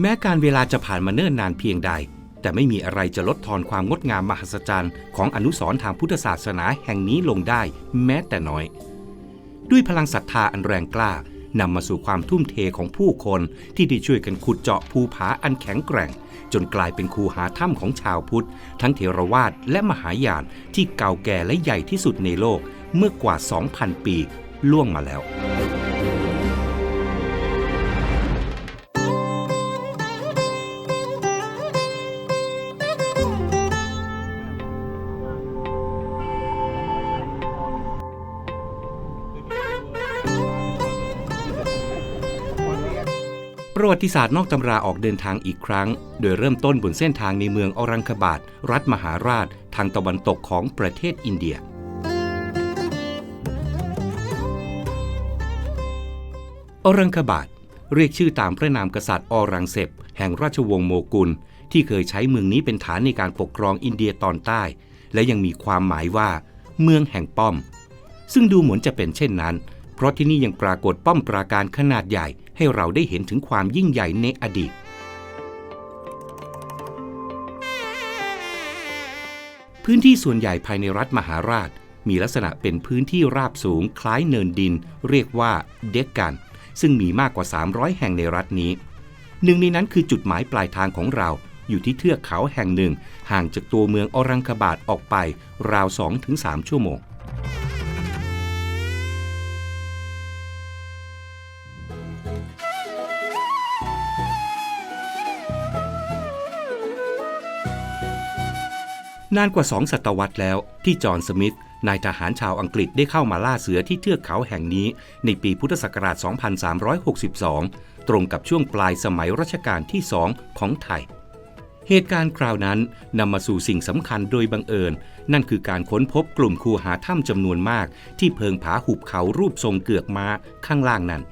แม้การเวลาจะผ่านมาเนิ่นนานเพียงใด แต่ไม่มีอะไรจะลดทอนความงดงามมหัศจรรย์ของอนุสรณ์ทางพุทธศาสนาแห่งนี้ลงได้แม้แต่น้อย ด้วยพลังศรัทธาอันแรงกล้านำมาสู่ความทุ่มเทของผู้คนที่ได้ช่วยกันขุดเจาะภูผาอันแข็งแกร่ง จนกลายเป็นคูหาถ้ำของชาวพุทธ ทั้งเทรวาสและมหายานที่เก่าแก่และใหญ่ที่สุดในโลกเมื่อกว่า 2,000 ปีล่วงมาแล้ว ประวัติศาสตร์นอกตำราออกเดินทางอีกครั้ง โดยเริ่มต้นบนเส้นทางในเมืองอรังคบาตรัฐมหาราช ทางตะวันตกของประเทศอินเดีย อรังคบาตเรียกชื่อตามพระนามกษัตริย์อรังเซบแห่งราชวงศ์โมกุล ที่เคยใช้เมืองนี้เป็นฐานในการปกครองอินเดียตอนใต้ และยังมีความหมายว่า เมืองแห่งป้อม ซึ่งดูเหมือนจะเป็นเช่นนั้น เพราะที่นี่ยังปรากฏป้อมปราการขนาดใหญ่ ให้เราได้เห็นถึงความยิ่งใหญ่ในอดีต พื้นที่ส่วนใหญ่ภายในรัฐมหาราช มีลักษณะเป็นพื้นที่ราบสูงคล้ายเนินดิน เรียกว่าเด็กกัน ซึ่งมีมากกว่า 300 แห่งในรัฐนี้ หนึ่งในนั้นคือจุดหมายปลายทางของเราอยู่ที่เทือกเขาแห่งหนึ่ง ห่างจากตัวเมืองอรังคบาตออกไปราว 2-3 ชั่วโมง นานกว่าสองศตวรรษแล้วที่จอห์นสมิธนายทหารชาวอังกฤษได้เข้ามาล่าเสือที่เทือกเขาแห่งนี้ ในปีพุทธศักราช 2362 ตรงกับช่วงปลายสมัยรัชกาลที่สองของไทย เหตุการณ์คราวนั้นนำมาสู่สิ่งสำคัญโดยบังเอิญ นั่นคือการค้นพบกลุ่มคูหาถ้ำจำนวนมาก ที่เพิงผาหุบเขารูปทรงเกือกม้าข้างล่างนั้น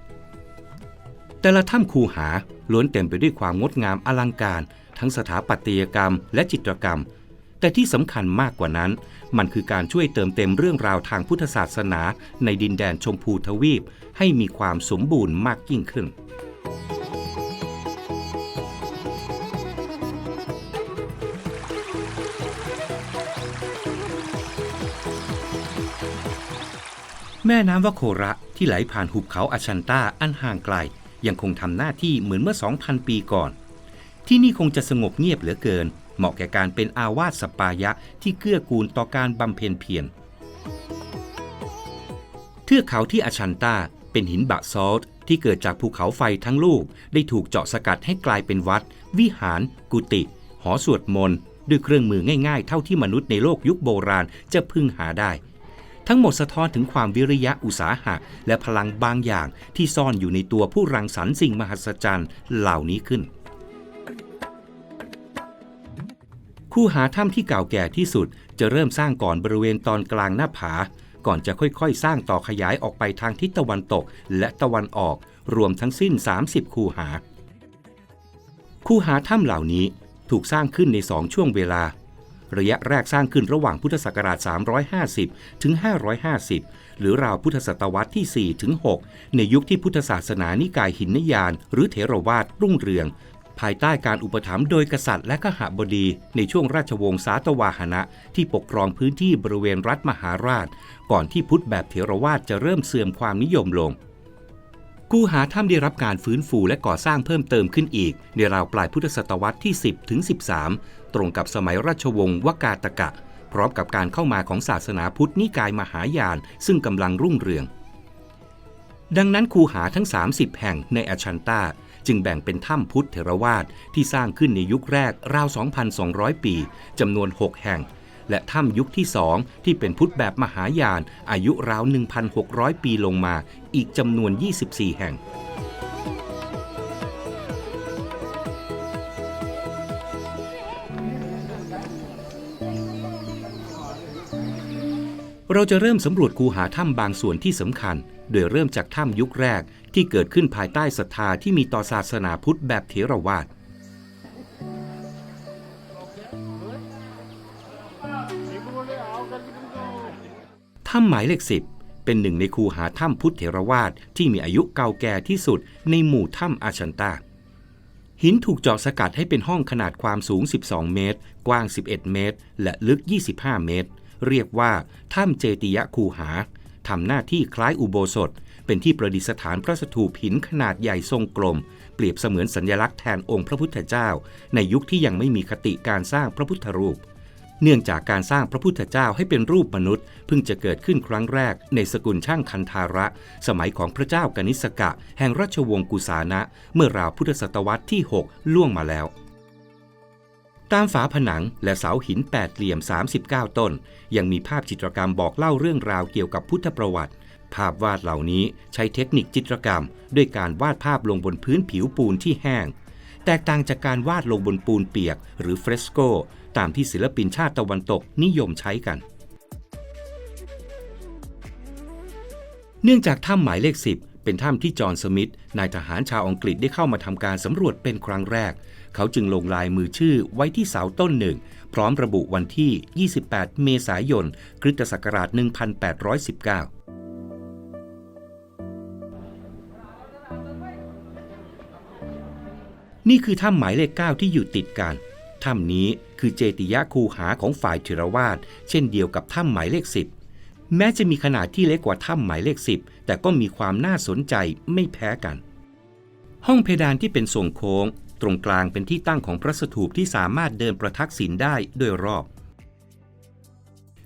แต่ละถ้ำคูหาล้วนเต็มไปด้วยความงดงามอลังการ ทั้งสถาปัตยกรรมและจิตรกรรม แต่ที่สำคัญมากกว่านั้น มันคือการช่วยเติมเต็มเรื่องราวทางพุทธศาสนาในดินแดนชมพูทวีป ให้มีความสมบูรณ์มากยิ่งขึ้นแม่น้ำวโคระที่ไหลผ่านหุบเขาอาชันตาอันห่างไกล ยังคงทำหน้าที่เหมือนเมื่อ 2,000 ปีก่อน ที่นี่คงจะสงบเงียบเหลือเกิน เหมาะแก่การเป็นอาวาสสปายะที่เกื้อกูลต่อการบำเพ็ญเพียรเทือกเขาที่อาชันตาเป็นหินบะซอลต์ที่เกิดจากภูเขาไฟทั้งลูก ได้ถูกเจาะสกัดให้กลายเป็นวัด วิหาร กุฏิหอสวดมนต์ด้วยเครื่องมือง่ายๆ เท่าที่มนุษย์ในโลกยุคโบราณจะพึงหาได้ ทั้งหมดสะท้อนถึงความวิริยะอุตสาหะ และพลังบางอย่างที่ซ่อนอยู่ในตัวผู้รังสรรค์สิ่งมหัศจรรย์เหล่านี้ขึ้น คู่หาถ้ำที่เก่าแก่ที่สุดจะเริ่มสร้างก่อนบริเวณตอนกลางหน้าผา ก่อนจะค่อยๆ สร้างต่อขยายออกไปทางทิศตะวันตกและตะวันออก รวมทั้งสิ้น 30 คูหา คูหาถ้ำเหล่านี้ถูกสร้างขึ้นในสองช่วงเวลา ระยะแรกสร้างขึ้นระหว่างพุทธศักราช 350 ถึง 550 หรือราวพุทธศตวรรษที่ 4 ถึง 6 ในยุคที่พุทธศาสนานิกายหินนยาน หรือเถรวาทรุ่งเรือง ภายใต้การอุปถัมภ์โดยกษัตริย์และขหบดีในช่วงราชวงศ์สาตวาหนะ ที่ปกครองพื้นที่บริเวณรัฐมหาราช ก่อนที่พุทธแบบเถรวาทจะเริ่มเสื่อมความนิยมลง กูหาถ้ำได้รับการฟื้นฟูและก่อสร้างเพิ่มเติมขึ้นอีก ในราวปลายพุทธศตวรรษที่ 10ถึง13 ตรงกับสมัยราชวงศ์วกาตกะ พร้อมกับการเข้ามาของศาสนาพุทธนิกายมหายาน ซึ่งกำลังรุ่งเรืองดังนั้นคูหาทั้ง 30 แห่งในอาชันตา จึงแบ่งเป็นถ้ำพุทธเถรวาทที่สร้างขึ้นในยุคแรกราว 2,200 ปีจำนวน 6 แห่ง และถ้ำยุคที่สองที่เป็นพุทธแบบมหายาน อายุราว 1,600 ปีลงมาอีกจำนวน 24 แห่งเราจะเริ่มสำรวจคูหาถ้ำบางส่วนที่สำคัญ โดยเริ่มจากถ้ำยุคแรกที่เกิดขึ้นภายใต้ศรัทธาที่มีต่อศาสนาพุทธแบบเถรวาทถ้ำหมายเลขสิบเป็นหนึ่งในคูหาถ้ำพุทธเถรวาทที่มีอายุเก่าแก่ที่สุดในหมู่ถ้ำอาชันตาหินถูกเจาะสกัดให้เป็นห้องขนาดความสูง 12 เมตร กว้าง 11 เมตร และลึก 25 เมตร เรียกว่าถ้ำเจติยะคูหา ทำหน้าที่คล้ายอุโบสถ เป็นที่ประดิษฐานพระสถูปหินขนาดใหญ่ทรงกลม เปรียบเสมือนสัญลักษณ์แทนองค์พระพุทธเจ้า ในยุคที่ยังไม่มีคติการสร้างพระพุทธรูป เนื่องจากการสร้างพระพุทธเจ้าให้เป็นรูปมนุษย์ เพิ่งจะเกิดขึ้นครั้งแรก ในสกุลช่างคันธาระ สมัยของพระเจ้ากนิษกะ แห่งราชวงศ์กุสานะ เมื่อราวพุทธศตวรรษที่ 6 ล่วงมาแล้ว ตามฝาผนังและเสาหินแปดเหลี่ยม 39 ต้น ยังมีภาพจิตรกรรมบอกเล่าเรื่องราวเกี่ยวกับพุทธประวัติ ภาพวาดเหล่านี้ใช้เทคนิคจิตรกรรม ด้วยการวาดภาพลงบนพื้นผิวปูนที่แห้ง แตกต่างจากการวาดลงบนปูนเปียก หรือเฟรสโก ตามที่ศิลปินชาติตะวันตกนิยมใช้กัน เนื่องจากถ้ำหมายเลข 10 เป็นถ้ำที่จอห์นสมิธนายทหารชาวอังกฤษได้เข้ามาทำการสำรวจเป็นครั้งแรก เขาจึงลงลายมือชื่อไว้ที่เสาต้นหนึ่ง พร้อมระบุวันที่ 28 เมษายนคริสตศักราช 1819นี่คือถ้ำหมายเลข 9 ที่อยู่ติดกัน ถ้ำนี้คือเจติยะคูหาของฝ่ายเทรวาสเช่นเดียวกับถ้ำหมายเลข 10 แม้จะมีขนาดที่เล็กกว่าถ้ำหมายเลข 10 แต่ก็มีความน่าสนใจไม่แพ้กัน ห้องเพดานที่เป็นทรงโค้ง ตรงกลางเป็นที่ตั้งของพระสถูปที่สามารถเดินประทักษิณได้โดยรอบ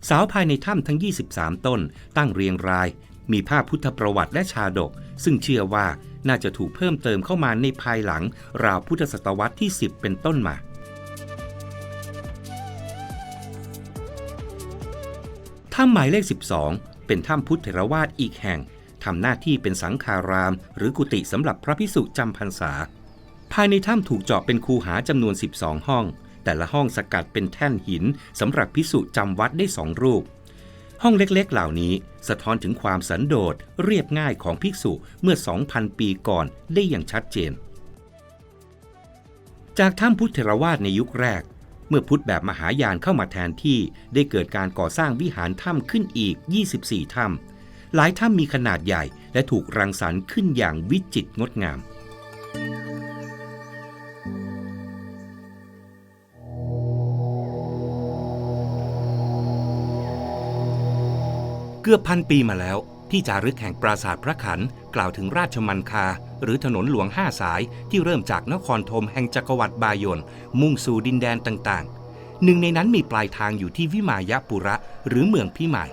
เสาภายในถ้ำทั้ง 23 ต้น ตั้งเรียงราย มีภาพพุทธประวัติและชาดก ซึ่งเชื่อว่าน่าจะถูกเพิ่มเติมเข้ามาในภายหลัง ราวพุทธศตวรรษที่ 10 เป็นต้นมาถ้ำหมายเลข 12 เป็นถ้ำพุทธเถรวาทอีกแห่งทำหน้าที่เป็นสังฆาราม หรือกุฏิสำหรับพระพิสุจำพรรษา ภายในถ้ำถูกเจาะเป็นคูหาจำนวน 12 ห้อง แต่ละห้องสกัดเป็นแท่นหินสำหรับพิสุจำวัดได้สองรูป ห้องเล็กๆ เหล่านี้สะท้อนถึงความสันโดษเรียบง่ายของภิกษุเมื่อ 2,000 ปีก่อนได้อย่างชัดเจน จากถ้ำพุทธเถรวาทในยุคแรก เมื่อพุทธแบบมหายานเข้ามาแทนที่ได้เกิดการก่อสร้างวิหารถ้ำขึ้นอีก 24 ถ้ำหลายถ้ำมีขนาดใหญ่และถูกรังสรรค์ขึ้นอย่างวิจิตรงดงาม เกือบพันปีมาแล้ว ที่จารึกแห่งปราสาทพระขันกล่าวถึงราชมันคา หรือถนนหลวงห้าสายที่เริ่มจากนครธมแห่งจักรวรรดิบายนมุ่งสู่ดินแดนต่างๆ หนึ่งในนั้นมีปลายทางอยู่ที่วิมายะปุระ หรือเมืองพิมาย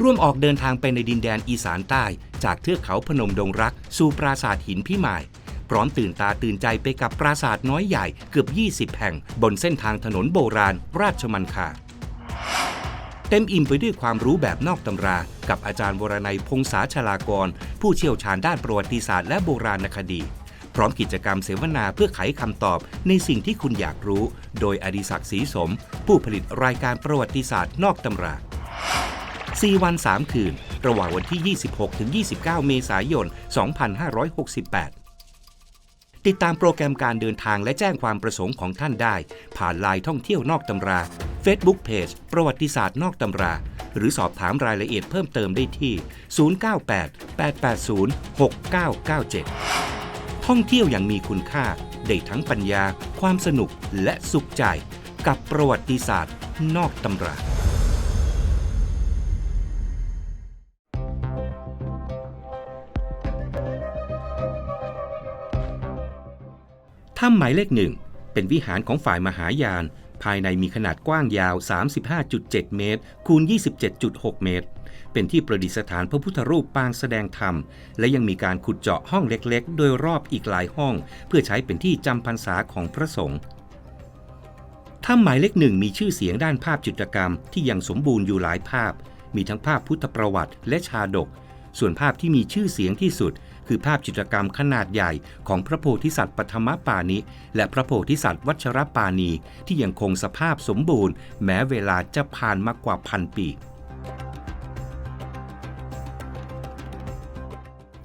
ร่วมออกเดินทางไปในดินแดนอีสานใต้ จากเทือกเขาพนมดงรัก สู่ปราสาทหินพิมาย พร้อมตื่นตาตื่นใจไปกับปราสาทน้อยใหญ่เกือบ 20 แห่ง บนเส้นทางถนนโบราณ ราชมันคาเต็มอิ่มไปด้วยความรู้แบบนอกตำรา กับอาจารย์วรนัยพงษาชลากร ผู้เชี่ยวชาญด้านประวัติศาสตร์และโบราณคดี พร้อมกิจกรรมเสวนาเพื่อไขคำตอบในสิ่งที่คุณอยากรู้ โดยอดิศักดิ์ศรีสม ผู้ผลิตรายการประวัติศาสตร์นอกตำรา4วัน 3 คืน ระหว่างวันที่ 26ถึง29 เมษายน 2568 ติดตามโปรแกรมการเดินทางและแจ้งความประสงค์ของท่านได้ ผ่านไลน์ท่องเที่ยวนอกตำรา Facebook Page ประวัติศาสตร์นอกตำรา หรือสอบถามรายละเอียดเพิ่มเติมได้ที่ 098 880 6997 ท่องเที่ยวอย่างมีคุณค่าได้ทั้งปัญญา ความสนุกและสุขใจ กับประวัติศาสตร์นอกตำรา ถ้ำหมายเลขหนึ่งเป็นวิหารของฝ่ายมหายาน ภายในมีขนาดกว้างยาว 35.7 เมตร คูณ 27.6 เมตร เป็นที่ประดิษฐานพระพุทธรูปปางแสดงธรรม และยังมีการขุดเจาะห้องเล็กๆ โดยรอบอีกหลายห้อง เพื่อใช้เป็นที่จำพรรษาของพระสงฆ์ถ้ำหมายเลขหนึ่งมีชื่อเสียงด้านภาพจิตรกรรมที่ยังสมบูรณ์อยู่หลายภาพ มีทั้งภาพพุทธประวัติและชาดก ส่วนภาพที่มีชื่อเสียงที่สุด คือภาพจิตรกรรมขนาดใหญ่ของพระโพธิสัตว์ปฐมปานิและพระโพธิสัตว์วัชรปานีที่ยังคงสภาพสมบูรณ์ แม้เวลาจะผ่านมากกว่าพันปี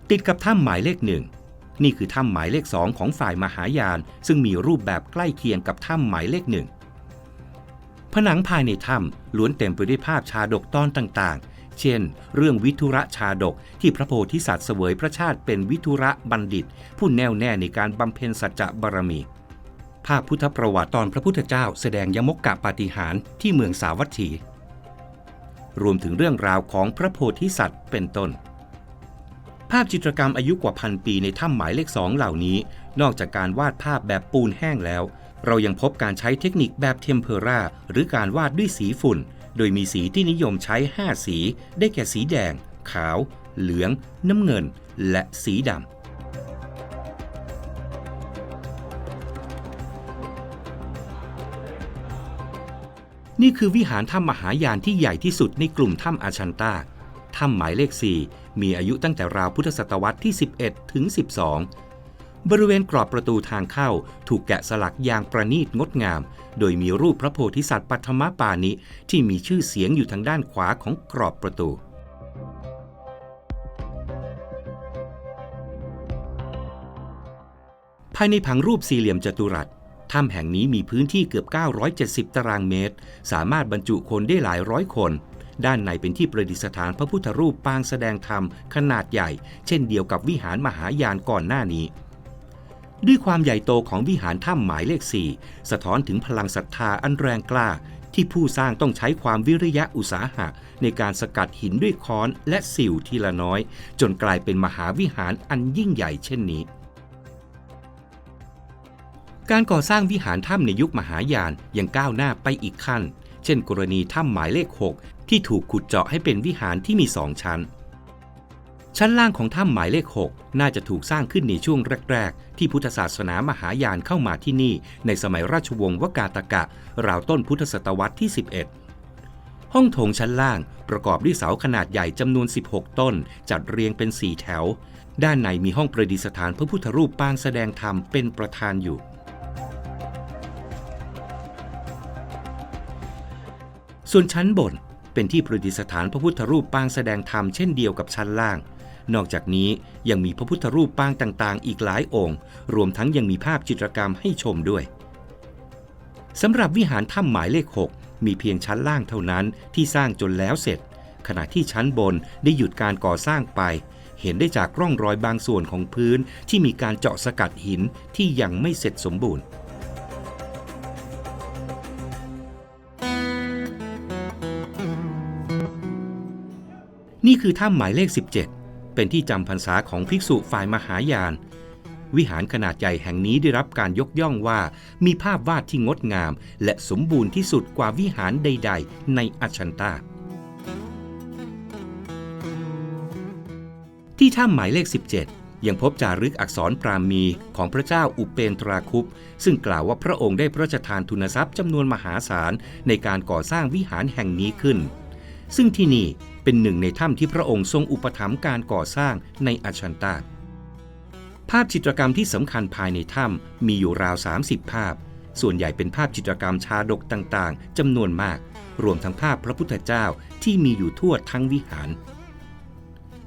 ติดกับถ้ำหมายเลขหนึ่งนี่คือถ้ำหมายเลขสองของฝ่ายมหายาน ซึ่งมีรูปแบบใกล้เคียงกับถ้ำหมายเลขหนึ่งผนังภายในถ้ำล้วนเต็มไปด้วยภาพชาดกตอนต่างๆ เช่น เรื่องวิทุระชาดกที่พระโพธิสัตว์เสวยพระชาติเป็นวิทุระบัณฑิต ผู้แน่วแน่ในการบำเพ็ญสัจจะบารมี ภาพพุทธประวัติตอนพระพุทธเจ้าแสดงยมกกะปาฏิหาริย์ที่เมืองสาวัตถี รวมถึงเรื่องราวของพระโพธิสัตว์เป็นต้นภาพจิตรกรรมอายุกว่าพันปีในถ้ำหมายเลขสองเหล่านี้ นอกจากการวาดภาพแบบปูนแห้งแล้ว เรายังพบการใช้เทคนิคแบบเทมเพอราหรือการวาดด้วยสีฝุ่น โดยมีสีที่นิยมใช้ 5 สี ได้แก่สีแดง ขาว เหลือง น้ำเงิน และสีดำนี่คือวิหารถ้ำมหายานที่ใหญ่ที่สุดในกลุ่มถ้ำอาชันตาถ้ำหมายเลข 4 มีอายุตั้งแต่ราวพุทธศตวรรษที่ 11 ถึง 12 บริเวณกรอบประตูทางเข้าถูกแกะสลักอย่างประณีตงดงาม โดยมีรูปพระโพธิสัตว์ปัทมปานิที่มีชื่อเสียงอยู่ทางด้านขวาของกรอบประตู ภายในผังรูปสี่เหลี่ยมจัตุรัสถ้ำแห่งนี้มีพื้นที่เกือบ 970 ตารางเมตร สามารถบรรจุคนได้หลายร้อยคน ด้านในเป็นที่ประดิษฐานพระพุทธรูปปางแสดงธรรมขนาดใหญ่ เช่นเดียวกับวิหารมหายานก่อนหน้านี้ ด้วยความใหญ่โตของวิหารถ้ำหมายเลข4สะท้อนถึงพลังศรัทธาอันแรงกล้า ที่ผู้สร้างต้องใช้ความวิริยะอุตสาหะ ในการสกัดหินด้วยค้อนและสิวทีละน้อย จนกลายเป็นมหาวิหารอันยิ่งใหญ่เช่นนี้ การก่อสร้างวิหารถ้ำในยุคมหายานยังก้าวหน้าไปอีกขั้น เช่น กรณีถ้ำหมายเลข 6 ที่ถูกขุดเจาะให้เป็นวิหารที่มีสองชั้น ชั้นล่างของถ้ำหมายเลข 6 น่าจะถูกสร้างขึ้นในช่วงแรก ๆ ที่พุทธศาสนามหายานเข้ามาที่นี่ ในสมัยราชวงศ์วกาตกะ ราวต้นพุทธศตวรรษที่ 11 ห้องโถงชั้นล่างประกอบด้วยเสาขนาดใหญ่จำนวน 16 ต้น จัดเรียงเป็น 4 แถว ด้านในมีห้องประดิษฐานพระพุทธรูปปางแสดงธรรมเป็นประธานอยู่ส่วนชั้นบนเป็นที่ประดิษฐานพระพุทธรูปปางแสดงธรรมเช่นเดียวกับชั้นล่าง นอกจากนี้ยังมีพระพุทธรูปปางต่างๆ อีกหลายองค์ รวมทั้งยังมีภาพจิตรกรรมให้ชมด้วยสำหรับวิหารถ้ำหมายเลข 6 มีเพียงชั้นล่างเท่านั้นที่สร้างจนแล้วเสร็จ ขณะที่ชั้นบนได้หยุดการก่อสร้างไป เห็นได้จากร่องรอยบางส่วนของพื้นที่มีการเจาะสกัดหินที่ยังไม่เสร็จสมบูรณ์นี่คือถ้ำหมายเลข 17 เป็นที่จำพรรษาของภิกษุฝ่ายมหายาน วิหารขนาดใหญ่แห่งนี้ได้รับการยกย่องว่า มีภาพวาดที่งดงาม และสมบูรณ์ที่สุดกว่าวิหารใด ๆ ในอัชันตาที่ถ้ำหมายเลข 17 ยังพบจารึกอักษรปรามีของพระเจ้าอุเปนตราคุป ซึ่งกล่าวว่าพระองค์ได้พระราชทานทุนทรัพย์จำนวนมหาศาลในการก่อสร้างวิหารแห่งนี้ขึ้น ซึ่งที่นี่ เป็นหนึ่งในถ้ำที่พระองค์ทรงอุปถัมภ์การก่อสร้างในอัชันตาภาพจิตรกรรมที่สำคัญภายในถ้ำมีอยู่ราว 30 ภาพ ส่วนใหญ่เป็นภาพจิตรกรรมชาดกต่างๆจำนวนมาก รวมทั้งภาพพระพุทธเจ้าที่มีอยู่ทั่วทั้งวิหาร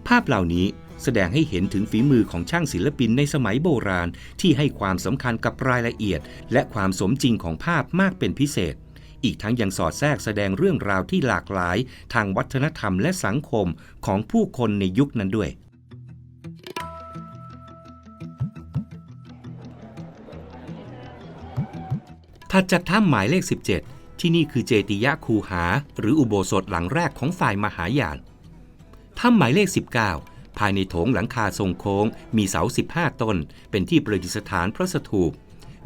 ภาพเหล่านี้แสดงให้เห็นถึงฝีมือของช่างศิลปินในสมัยโบราณที่ให้ความสำคัญกับรายละเอียด และความสมจริงของภาพมากเป็นพิเศษ อีกทั้งยังสอดแทรกแสดงเรื่องราวที่หลากหลาย ทางวัฒนธรรมและสังคมของผู้คนในยุคนั้นด้วย ถัดจากถ้ำหมายเลข 17 ที่นี่คือเจติยะคูหา หรืออุโบสถหลังแรกของฝ่ายมหายานถ้ำหมายเลข 19ภายในโถงหลังคาทรงโค้งมีเสา 15 ต้น เป็นที่ประดิษฐานพระสถูป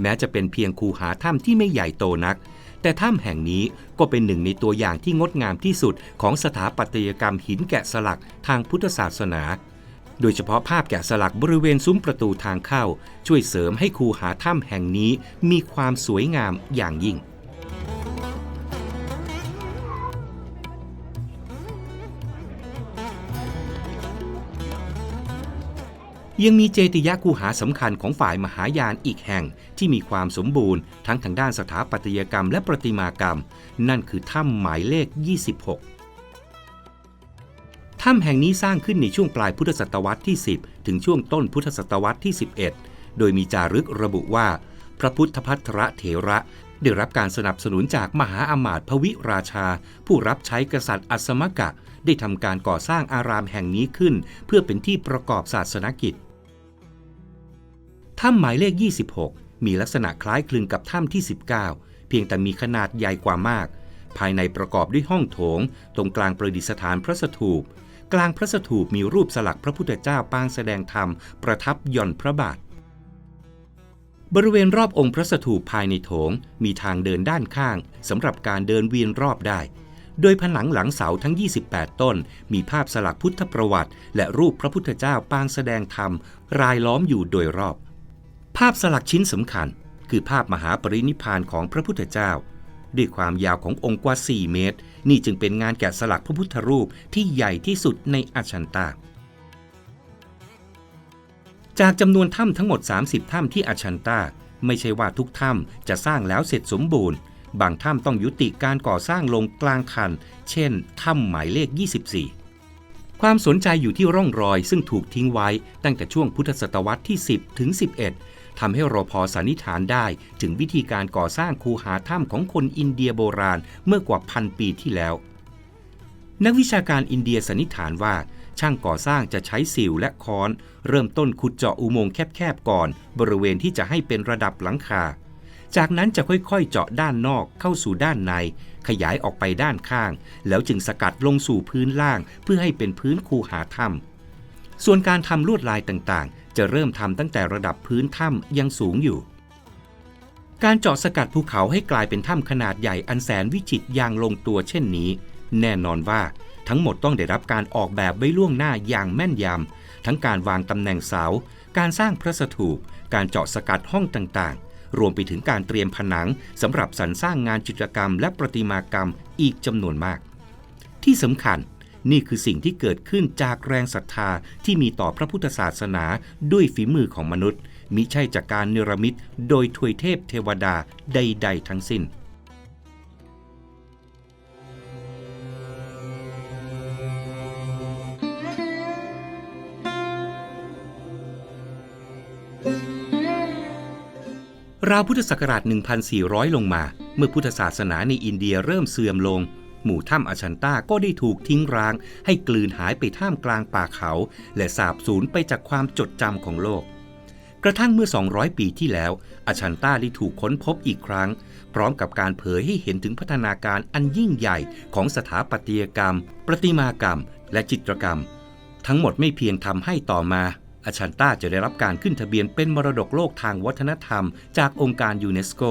แม้จะเป็นเพียงคูหาถ้ำที่ไม่ใหญ่โตนัก แต่ถ้ำแห่งนี้ก็เป็นหนึ่งในตัวอย่างที่งดงามที่สุดของสถาปัตยกรรมหินแกะสลักทางพุทธศาสนา โดยเฉพาะภาพแกะสลักบริเวณซุ้มประตูทางเข้า ช่วยเสริมให้คูหาถ้ำแห่งนี้มีความสวยงามอย่างยิ่ง ยังมีเจติยะคูหาสำคัญของฝ่ายมหายานอีกแห่งที่มีความสมบูรณ์ทั้งทางด้านสถาปัตยกรรมและประติมากรรม นั่นคือถ้ำหมายเลข 26 ถ้ำแห่งนี้สร้างขึ้นในช่วงปลายพุทธศตวรรษที่ 10 ถึงช่วงต้นพุทธศตวรรษที่ 11 โดยมีจารึกระบุว่า พระพุทธพัทรเถระได้รับการสนับสนุนจากมหาอมาตย์พวิราชา ผู้รับใช้กษัตริย์อัสมกะ ได้ทำการก่อสร้างอารามแห่งนี้ขึ้น เพื่อเป็นที่ประกอบศาสนกิจ ถ้ำหมายเลข 26 มีลักษณะคล้ายคลึงกับถ้ำที่ 19 เพียงแต่มีขนาดใหญ่กว่ามาก ภายในประกอบด้วยห้องโถง ตรงกลางประดิษฐานพระสถูป กลางพระสถูปมีรูปสลักพระพุทธเจ้าปางแสดงธรรม ประทับย่อนพระบาท บริเวณรอบองค์พระสถูปภายในโถง มีทางเดินด้านข้างสำหรับการเดินเวียนรอบได้โดยผนังหลังเสาทั้ง 28 ต้น มีภาพสลักพุทธประวัติ และรูปพระพุทธเจ้าปางแสดงธรรม รายล้อมอยู่โดยรอบ ภาพสลักชิ้นสำคัญ คือภาพมหาปรินิพานของพระพุทธเจ้า ด้วยความยาวขององค์กว่า 4 เมตร นี่จึงเป็นงานแกะสลักพระพุทธรูปที่ใหญ่ที่สุดในอาชันตา จากจำนวนถ้ำทั้งหมด 30 ถ้ำที่อาชันตา ไม่ใช่ว่าทุกถ้ำจะสร้างแล้วเสร็จสมบูรณ์ บางถ้ำต้องยุติการก่อสร้างลงกลางคัน เช่นถ้ำหมายเลข 24ความสนใจอยู่ที่ร่องรอยซึ่งถูกทิ้งไว้ตั้งแต่ช่วงพุทธศตวรรษที่ 10 ถึง 11 ทำให้เราพอสันนิษฐานได้ถึงวิธีการก่อสร้างคูหาถ้ำของคนอินเดียโบราณเมื่อกว่าพันปีที่แล้ว นักวิชาการอินเดียสันนิษฐานว่าช่างก่อสร้างจะใช้สิวและค้อน เริ่มต้นขุดเจาะอุโมงค์แคบๆก่อน บริเวณที่จะให้เป็นระดับหลังคา จากนั้นจะค่อยๆ เจาะด้านนอกเข้าสู่ด้านใน ขยายออกไปด้านข้าง แล้วจึงสกัดลงสู่พื้นล่างเพื่อให้เป็นพื้นคูหาถ้ำ ส่วนการทำลวดลายต่างๆ จะเริ่มทำตั้งแต่ระดับพื้นถ้ำยังสูงอยู่ การเจาะสกัดภูเขาให้กลายเป็นถ้ำขนาดใหญ่อันแสนวิจิตรอย่างลงตัวเช่นนี้ แน่นอนว่าทั้งหมดต้องได้รับการออกแบบไว้ล่วงหน้าอย่างแม่นยำทั้งการวางตำแหน่งเสา การสร้างพระสถูป การเจาะสกัดห้องต่างๆ รวมไปถึงการเตรียมผนังสำหรับสรรสร้างงานจิตรกรรมและประติมากรรมอีกจำนวนมาก ที่สำคัญ นี่คือสิ่งที่เกิดขึ้นจากแรงศรัทธาที่มีต่อพระพุทธศาสนาด้วยฝีมือของมนุษย์ มิใช่จากการเนรมิตโดยทวยเทพเทวดาใด ๆ ทั้งสิ้นราวพุทธศักราช 1,400 ลงมา เมื่อพุทธศาสนาในอินเดียเริ่มเสื่อมลง หมู่ถ้ำอชันตาก็ได้ถูกทิ้งร้าง ให้กลืนหายไปท่ามกลางป่าเขา และสาบสูญไปจากความจดจำของโลก กระทั่งเมื่อ 200 ปีที่แล้วอชันตาได้ถูกค้นพบอีกครั้ง พร้อมกับการเผยให้เห็นถึงพัฒนาการอันยิ่งใหญ่ของสถาปัตยกรรม ประติมากรรม และจิตรกรรม ทั้งหมดไม่เพียงทำให้ต่อมาอาชันตาจะได้รับการขึ้นทะเบียนเป็นมรดกโลกทางวัฒนธรรม จากองค์การยูเนสโก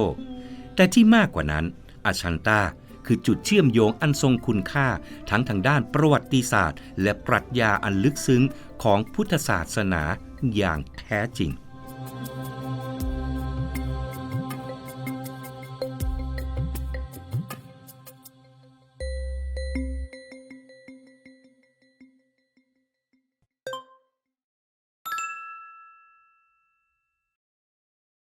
แต่ที่มากกว่านั้นอาชันตา คือจุดเชื่อมโยงอันทรงคุณค่า ทั้งทางด้านประวัติศาสตร์ และปรัชญาอันลึกซึ้งของพุทธศาสนาอย่างแท้จริง